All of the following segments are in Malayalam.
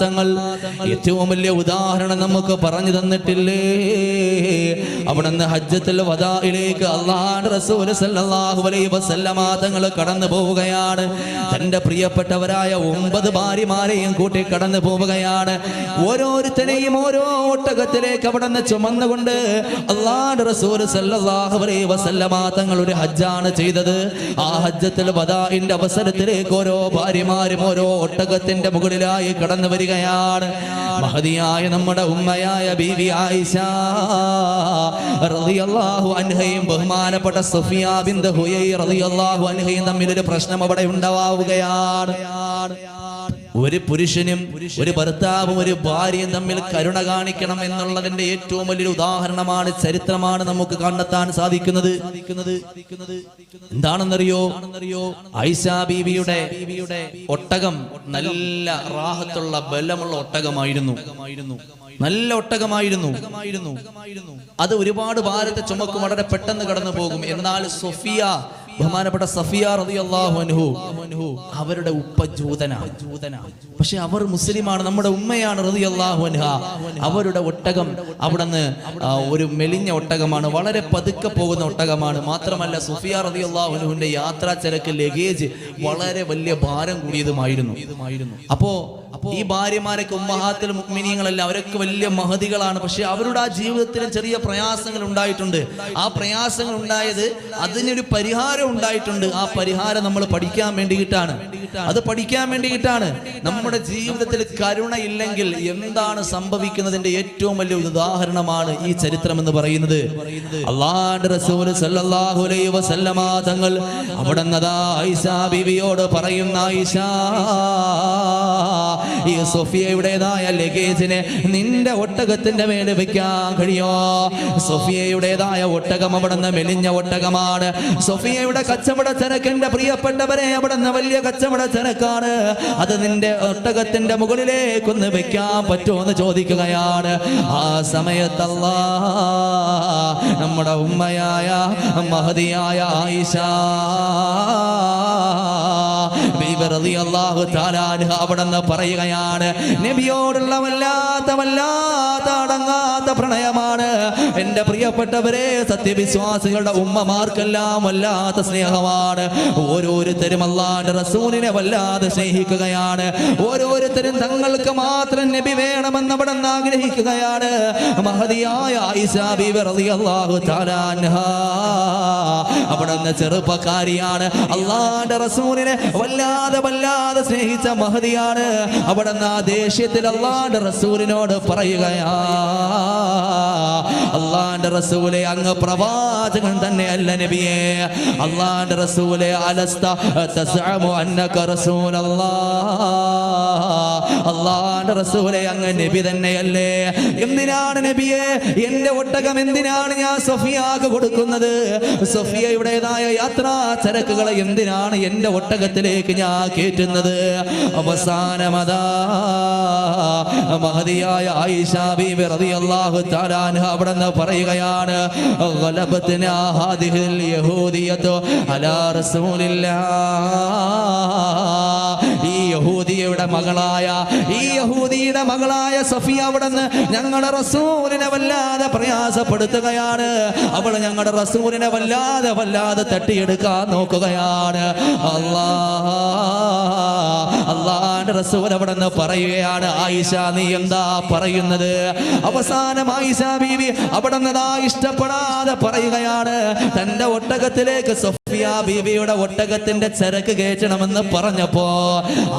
തങ്ങൾ ഏറ്റവും വലിയ ഉദാഹരണം നമുക്ക് പറഞ്ഞു തന്നിട്ടില്ലേ? അവിടുന്ന് ഹജ്ജത്തുൽ വദായിലേക്ക് അള്ളാഹുവിന്റെ റസൂൽ സല്ലല്ലാഹു അലൈഹി വസല്ലമ തങ്ങൾ കടന്നു പോവുകയാണ്. തന്റെ പ്രിയപ്പെട്ടവരായ ഒമ്പത് ഭാര്യമാരെയും കൂട്ടി കടന്നു പോവുകയാണ്. ഓരോരുത്തരെയും ഓരോ ഒട്ടകത്തിലേക്ക് അവിടുന്ന് ചുമന്നുകൊണ്ട് അള്ളാഹുവിന്റെ റസൂൽ സല്ലല്ലാഹു അലൈഹി വസല്ലമ തങ്ങൾ ഒരു ഹജ്ജാണ് ചെയ്തത്. ആ ഹജ്ജത്തുൽ വദാഇന്റെ അവസരത്തിലേക്ക് ഓരോ ഭാര്യമാരും ഓരോ ഒട്ടകത്തിന്റെ മുകളിലായി കടന്നു വരികയാണ്. മഹതിയായ നമ്മുടെ ഉമ്മയായ ബീവി ആയിഷ റളിയല്ലാഹു അൻഹയും ബഹുമാനപ്പെട്ട സുഫിയ ബിന്ത് ഹുയൈ റളിയല്ലാഹു അൻഹയും തമ്മിൽ ഒരു പ്രശ്നം അവിടെ ഉണ്ടാവുകയാണ് ഒരു പുരുഷനും ഒരു ഭർത്താവും ഒരു ഭാര്യയും തമ്മിൽ കരുണ കാണിക്കണം എന്നുള്ളതിന്റെ ഏറ്റവും വലിയൊരു ഉദാഹരണമാണ് ചരിത്രമാണ് നമുക്ക് കണ്ടെത്താൻ സാധിക്കുന്നത്. എന്താണെന്നറിയോ? ഐഷ ബീവിയുടെ ഒട്ടകം നല്ല റാഹത്തുള്ള ബലമുള്ള ഒട്ടകമായിരുന്നു. നല്ല ഒട്ടകമായിരുന്നു. അത് ഒരുപാട് ഭാരത്തെ ചുമക്കും വളരെ പെട്ടെന്ന് കടന്നു പോകും എന്നാൽ സൊഫിയ ബഹുമാനപ്പെട്ട സഫിയ റളിയല്ലാഹു അൻഹു. അവരുടെ ഉപ്പ ജൂതന. പക്ഷെ അവർ മുസ്ലിമാണ് നമ്മുടെ ഉമ്മയാണ് റളിയല്ലാഹു അൻഹ. അവരുടെ ഒട്ടകം അവിടുന്ന് ഒരു മെലിഞ്ഞ ഒട്ടകമാണ് വളരെ പതുക്കെ പോകുന്ന ഒട്ടകമാണ്. മാത്രമല്ല സുഫിയ റളിയല്ലാഹു അൻഹുവിന്റെ യാത്രാ ചരക്ക് ലഗേജ് വളരെ വലിയ ഭാരം കൂടിയതുമായിരുന്നു. അപ്പോ ഈ ഭാര്യമാരൊക്കെ ഉമ്മഹാത്തിൽ മുക്മിനിയങ്ങളല്ല അവരൊക്കെ വലിയ മഹതികളാണ്. പക്ഷെ അവരുടെ ആ ജീവിതത്തിൽ ചെറിയ പ്രയാസങ്ങൾ ഉണ്ടായിട്ടുണ്ട്. ആ പ്രയാസങ്ങൾ ഉണ്ടായത് അതിനൊരു പരിഹാരം ഉണ്ടായിട്ടുണ്ട്. ആ പരിഹാരം നമ്മൾ പഠിക്കാൻ വേണ്ടിയിട്ടാണ്. അത് പഠിക്കാൻ വേണ്ടിയിട്ടാണ്. നമ്മുടെ ജീവിതത്തിൽ കരുണ ഇല്ലെങ്കിൽ എന്താണ് സംഭവിക്കുന്നതിന്റെ ഏറ്റവും വലിയ ഉദാഹരണമാണ് ഈ ചരിത്രം എന്ന് പറയുന്നത്. റസൂൽ സല്ലല്ലാഹു അലൈഹി വസല്ലമ തങ്ങൾ അവിടെ ആയിഷ ബീവിയോട് പറയുന്ന ആയിഷ ഈ സൊഫിയയുടേതായ ലഗേജിനെ നിന്റെ ഒട്ടകത്തിന്റെ മേൽ വെക്കാൻ കഴിയോ? സൊഫിയയുടേതായ ഒട്ടകം അവിടുന്ന് മെലിഞ്ഞ ഒട്ടകമാണ്. സൊഫിയയുടെ കച്ചവട ചരക്കിന്റെ പ്രിയപ്പെട്ടവരെ അവിടുന്ന് വലിയ കച്ചവട ചരക്കാണ്. അത് നിന്റെ ഒട്ടകത്തിന്റെ മുകളിലേക്കൊന്ന് വെക്കാൻ പറ്റുമോ എന്ന് ചോദിക്കുകയാണ്. ആ സമയത്തല്ല നമ്മുടെ ഉമ്മയായ മഹതിയായ ആയിഷ റളിയല്ലാഹു തആല അവിടുന്ന് പറയുകയാണ് നബിയോടുള്ള വല്ലാത്ത വല്ലാത്ത അടങ്ങാത്ത പ്രണയമാണ്. എന്റെ പ്രിയപ്പെട്ടവരെ സത്യവിശ്വാസികളുടെ ഉമ്മമാർക്കെല്ലാം വല്ലാത്ത സ്നേഹമാണ്. ഓരോരുത്തരും അള്ളാന്റെ റസൂലിനെ വല്ലാതെ സ്നേഹിക്കുകയാണ്. ഓരോരുത്തരും തങ്ങൾക്ക് മാത്രം നബി വേണമെന്ന് അവിടെ നിന്ന് ആഗ്രഹിക്കുകയാണ്. മഹതിയായ ബീബി റളിയല്ലാഹു തആല അവിടുന്ന് ചെറുപ്പക്കാരിയാണ്. അള്ളാന്റെ റസൂലിനെ വല്ലാതെ വല്ലാതെ സ്നേഹിച്ച മഹതിയാണ്. അവിടുന്ന് ആ ദേഷ്യത്തിൽ അള്ളാന്റെ റസൂലിനോട് പറയുകയാ അള്ളാന്റെ റസൂലെ അങ്ങ് പ്രവാചകൻ തന്നെ അല്ല നബിയെ. അള്ളാന്റെ റസൂലെ അന്നക അള്ളാന്റെ റസൂലെ അങ്ങ് നബി തന്നെയല്ലേ. എന്തിനാണ് നബിയെ? എന്റെ ഒട്ടകം എന്തിനാണ് ഞാൻ സഫിയാക്ക് കൊടുക്കുന്നത്? സഫിയയുടേതായ യാത്രാ ചരക്കുകളെ എന്തിനാണ് എന്റെ ഒട്ടകത്തിലേക്ക് ഞാൻ കയറ്റുന്നത്? അവസാനമതാ. മഹതിയായ ആയിഷ ബീബി റളിയല്ലാഹു തആല അൻഹ അവിടുന്ന് പറയുകയാണ് ഗലബത്നാ ഹാദിഹിൽ യഹൂദിയത്തു അലാ റസൂലില്ലാഹ്. ഈ യഹൂദിയുടെ മകളായ ഈ യഹൂദിയുടെ മകളായ സഫിയ അവിടുന്ന് ഞങ്ങളുടെ റസൂലിനെ വല്ലാതെ പ്രയാസപ്പെടുത്തുകയാണ്. അവൾ ഞങ്ങളുടെ റസൂലിനെ വല്ലാതെ വല്ലാതെ തട്ടിയെടുക്കാൻ നോക്കുകയാണ്. അല്ലാ അള്ളാന്റെ റസൂൽ അവിടെ നിന്ന് പറയുകയാണ് ആയിഷ നീ എന്താ പറയുന്നത്? അവസാനം ആയിഷ ബീവി അവിടെ നിന്നതാ ഇഷ്ടപ്പെടാതെ പറയുകയാണ് തന്റെ ഒട്ടകത്തിലേക്ക് സൊഫിയ ബീവിയുടെ ഒട്ടകത്തിന്റെ ചരക്ക് കയറ്റണമെന്ന് പറഞ്ഞപ്പോ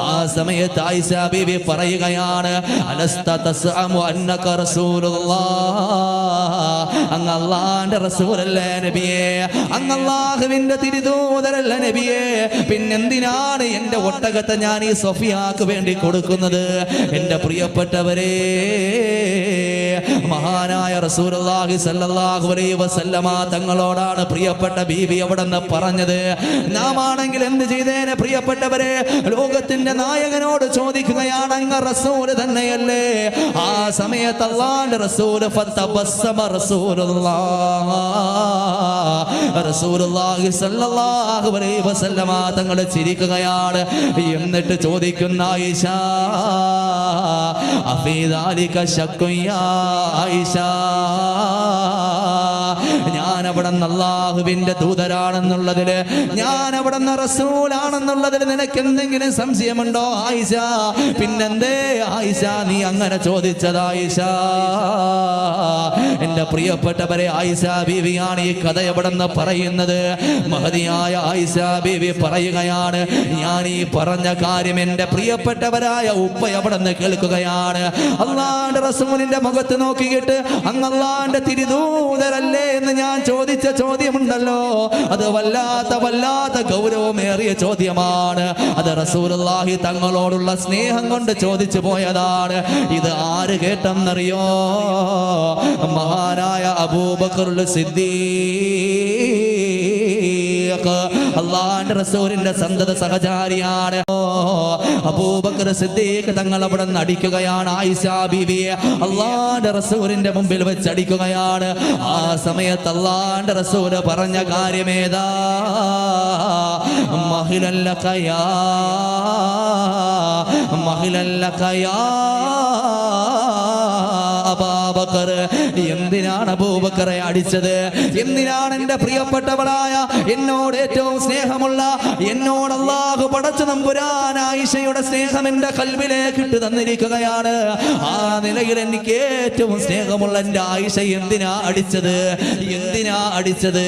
ആ സമയത്ത് ആയിഷ ബീവി പറയുകയാണ് അങ്ങ് അള്ളാന്റെ റസൂലല്ലേ നബിയെ? അങ്ങ് അള്ളാഹുവിന്റെ തിരുദൂതരല്ല നബിയെ? പിന്നെന്തിനാണ് എന്റെ ഒട്ടകത്തെ ഞാൻ ഈ സഫിയാക്ക് വേണ്ടി കൊടുക്കുന്നത് എന്റെ പ്രിയപ്പെട്ടവരെ. മഹാനായ റസൂലുള്ളാഹി സല്ലല്ലാഹു അലൈഹി വസല്ലമ തങ്ങളോടാണ് പ്രിയപ്പെട്ട ബീവി അവിടെ നിന്ന് പറഞ്ഞത്? നാം ആണെങ്കിൽ എന്ത് ചെയ്തേനെ പ്രിയപ്പെട്ടവരെ? ലോകത്തിന്റെ നായകനോട് ചോദിക്കുകയാണ് അങ്ങ് റസൂൽ തന്നെയല്ലേ? ആ സമയത്ത് അള്ളാന്റെ റസൂൽ ഫത്തബസ്സമ റസൂലുള്ളാഹ്. സ്വല്ലല്ലാഹു അലൈഹി വസല്ലമ തങ്ങൾ ചിരിക്കുകയാണ്. എന്നിട്ട് ചോദിക്കുന്ന ആയിഷ അഫീദാലിക ശക്കു യാ ആയിഷ. അവിടെ അള്ളാഹുവിന്റെ ദൂതരാണെന്നുള്ളതിൽ ഞാൻ അവിടെ റസൂലാണെന്നുള്ളതിൽ നിനക്ക് എന്തെങ്കിലും സംശയമുണ്ടോ ആയിഷ? പിന്നെന്തേ ആയിഷ നീ അങ്ങനെ ചോദിച്ചത് ആയിഷ. എന്റെ പ്രിയപ്പെട്ടവരെ ആയിഷ ബീവിയാണ് ഈ കഥ എവിടെ നിന്ന് പറയുന്നത്? മഹതിയായ ആയിഷ ബീവി പറയുകയാണ് ഞാൻ ഈ പറഞ്ഞ കാര്യം എന്റെ പ്രിയപ്പെട്ടവരായ ഉപ്പ എവിടെ നിന്ന് കേൾക്കുകയാണ്? അള്ളാന്റെ റസൂലിന്റെ മുഖത്ത് നോക്കിയിട്ട് അങ്ങ് അള്ളാന്റെ തിരുദൂതരല്ലേ? ഞാൻ ചോദിച്ച ചോദ്യമുണ്ടല്ലോ. അത് വല്ലാത്ത വല്ലാത്ത ഗൗരവമേറിയ ചോദ്യമാണ്. അത് റസൂലുള്ളാഹി തങ്ങളോടുള്ള സ്നേഹം കൊണ്ട് ചോദിച്ചു പോയതാണ്. ഇത് ആര് കേട്ടെന്നറിയോ? മഹാനായ അബൂബക്കറുൽ സിദ്ദീഖ്. അള്ളാന്റെ റസൂലിന്റെ സന്തത സഹചാരിയാണ്. അബൂബക്കർ സിദ്ദീഖ് തങ്ങൾ അവിടെ നിന്ന് അടിക്കുകയാണ്. ആയിഷ ബീവിയെ അള്ളാന്റെ റസൂലിന്റെ മുമ്പിൽ വെച്ച് അടിക്കുകയാണ്. ആ സമയത്ത് അള്ളാന്റെ റസൂൽ പറഞ്ഞ കാര്യമേതാ മഹിലല്ലക്കയാ മഹിലല്ലക്കയാ അബാബക്കർ. എന്തിനാണ് അബൂബക്കറെ അടിച്ചത്? എന്തിനാണ് എന്റെ പ്രിയപ്പെട്ടവളായ എന്നോട് ഏറ്റവും സ്നേഹമുള്ള എന്നോട് അള്ളാഹു പടച്ചു നമ്പുരാൻ ആയിഷയുടെ സ്നേഹം എന്റെ കൽവിലേക്ക് ഇട്ട് തന്നിരിക്കുകയാണ്. ആ നിലയിൽ എനിക്ക് ഏറ്റവും സ്നേഹമുള്ള എന്റെ ആയിഷ എന്തിനാ അടിച്ചത്? എന്തിനാ അടിച്ചത്?